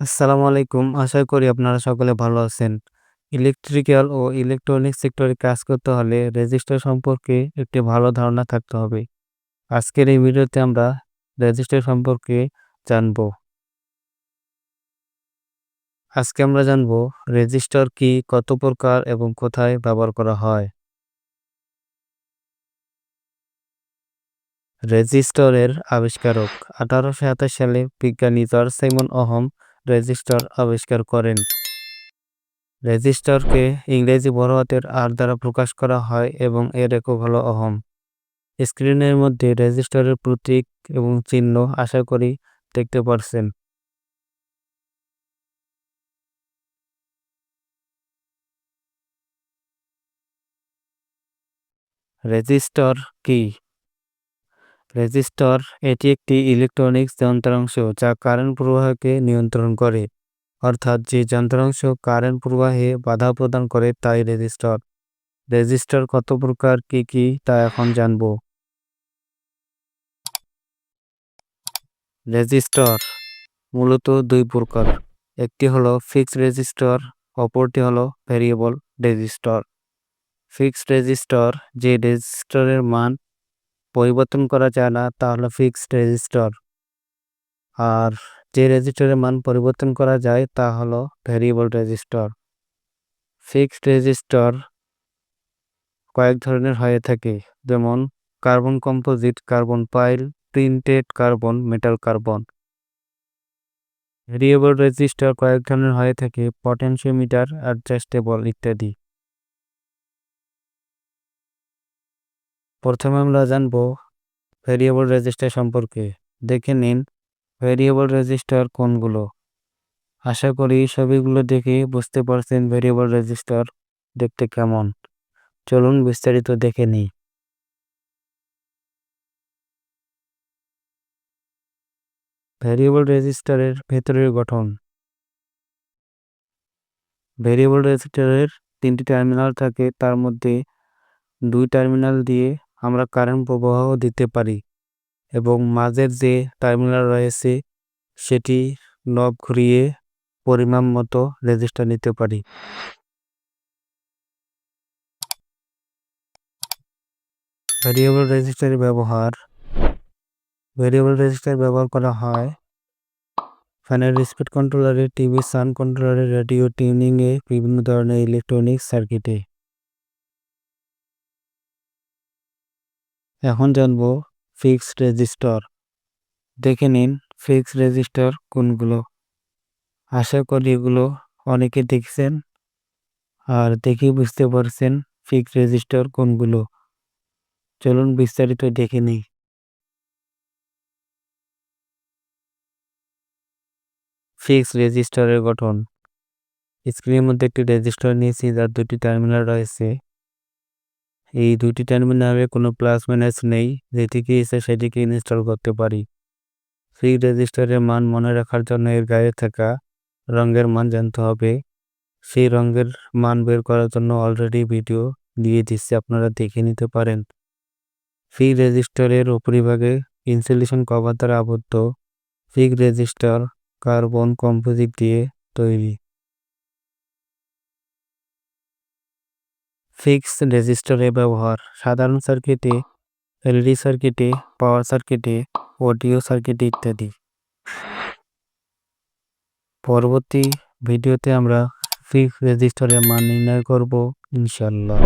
আসসালামু আলাইকুম। আশা করি আপনারা সকলে ভালো আছেন। ইলেকট্রিক্যাল ও ইলেকট্রনিক সেক্টরে কাজ করতে হলে রেজিস্টার সম্পর্কে একটি ভালো ধারণা থাকতে হবে। আজকের এই ভিডিওতে আমরা রেজিস্টার সম্পর্কে জানব। আজকে আমরা জানব রেজিস্টার কি, কত প্রকার এবং কোথায় ব্যবহার করা হয়। রেজিস্টারের আবিষ্কারক আঠারোশো সাতাশ সালে বিজ্ঞানী জর্জ সাইমন অহম রেজিস্টার আবিষ্কার করেন। রেজিস্টারকে ইংরেজি বড় হাতের আর দ্বারা প্রকাশ করা হয় এবং এর একক হলো অহম। স্ক্রিনের মধ্যে রেজিস্টারের প্রতীক এবং চিহ্ন আশা করি দেখতে পারছেন। রেজিস্টার কি? রেজিস্টার এটি একটি ইলেকট্রনিক্স যন্ত্রাংশ যা কারেন্ট প্রবাহকে নিয়ন্ত্রণ করে। অর্থাৎ যে যন্ত্রাংশ কারেন্ট প্রবাহে বাধা প্রদান করে তাই রেজিস্টর। রেজিস্টার কত প্রকার, কি কি, তা এখন জানব। রেজিস্টর মূলত দুই প্রকার। একটি হলো ফিক্সড রেজিস্টর, অপরটি হলো ভেরিয়েবল রেজিস্টর। ফিক্সড রেজিস্টর যে রেজিস্টারের মান পরিবর্তন করা যায় না তা হলো ফিক্সড রেজিস্টার আর যে রেজিস্টারের মান পরিবর্তন করা যায়, তা হলো ভেরিয়েবল রেজিস্টার ফিক্সড রেজিস্টার কয়েক ধরনের হয়ে থাকে, যেমন carbon composite carbon pile printed carbon metal carbon variable resistor কয়েক ধরনের হয়ে থাকে পটেনশিওমিটার অ্যাডজাস্টেবল ইত্যাদি। প্রথমে আমরা জানব ভেরিয়েবল রেজিস্টার সম্পর্কে। দেখে নিন ভেরিয়েবল রেজিস্টার কোনগুলো। আশা করি সবইগুলো দেখে বুঝতে পারছেন ভেরিয়েবল রেজিস্টার দেখতে কেমন। চলুন বিস্তারিত দেখে নিই। ভেরিয়েবল রেজিস্টারের ভেতরের গঠন। ভেরিয়েবল রেজিস্টারের তিনটি টার্মিনাল থাকে, তার মধ্যে দুই টার্মিনাল দিয়ে আমরা কারেন্ট প্রবাহ দিতে পারি এবং মাঝের যে টার্মিনাল রয়েছে, সেটি নব ঘুরিয়ে পরিমাণ মতো রেজিস্টার নিতে পারি। ভেরিয়েবল রেজিস্টারের ব্যবহার ভেরিয়েবল রেজিস্টার ব্যবহার করা হয় ফ্যানের স্পিড কন্ট্রোলারে টিভি সান কন্ট্রোলারে রেডিও টিউনিংয়ে বিভিন্ন ধরনের ইলেকট্রনিক সার্কিটে এখন জানব ফিক্সড রেজিস্টার দেখে নিন ফিক্সড রেজিস্টার কোনগুলো। আশা করি এগুলো অনেকে দেখছেন আর দেখে বুঝতে পারছেন ফিক্সড রেজিস্টার কোনগুলো। চলুন বিস্তারিত দেখে নিই। ফিক্সড রেজিস্টারের গঠন। স্ক্রিনের মধ্যে একটি রেজিস্টার নিয়েছি, যার দুটি টার্মিনাল রয়েছে। এই দুটি টার্মিনালে কোনো প্লাস মাইনাস নেই, যেটিকে ইচ্ছে সেটিকে ইনস্টল করতে পারি। ফ্রি রেজিস্টারের মান মনে রাখার জন্য এর গায়ে থাকা রঙের মান জানতে হবে। সেই রঙের মান বের করার জন্য অলরেডি ভিডিও দিয়ে দিচ্ছি, আপনারা দেখে নিতে পারেন। ফ্রি রেজিস্টারের উপরিভাগে ইনসুলেশন কভার দ্বারা আবদ্ধ। ফিক রেজিস্টার কার্বন কম্পোজিট দিয়ে তৈরি। ফিক্সড রেজিস্টারের ব্যবহার। সাধারণ সার্কিটে এলডি সার্কিটে, পাওয়ার সার্কিটে, অডিও সার্কিট ইত্যাদি। পরবর্তী ভিডিওতে আমরা ফিক্স রেজিস্টারের মান নির্ণয় করব ইনশাল্লাহ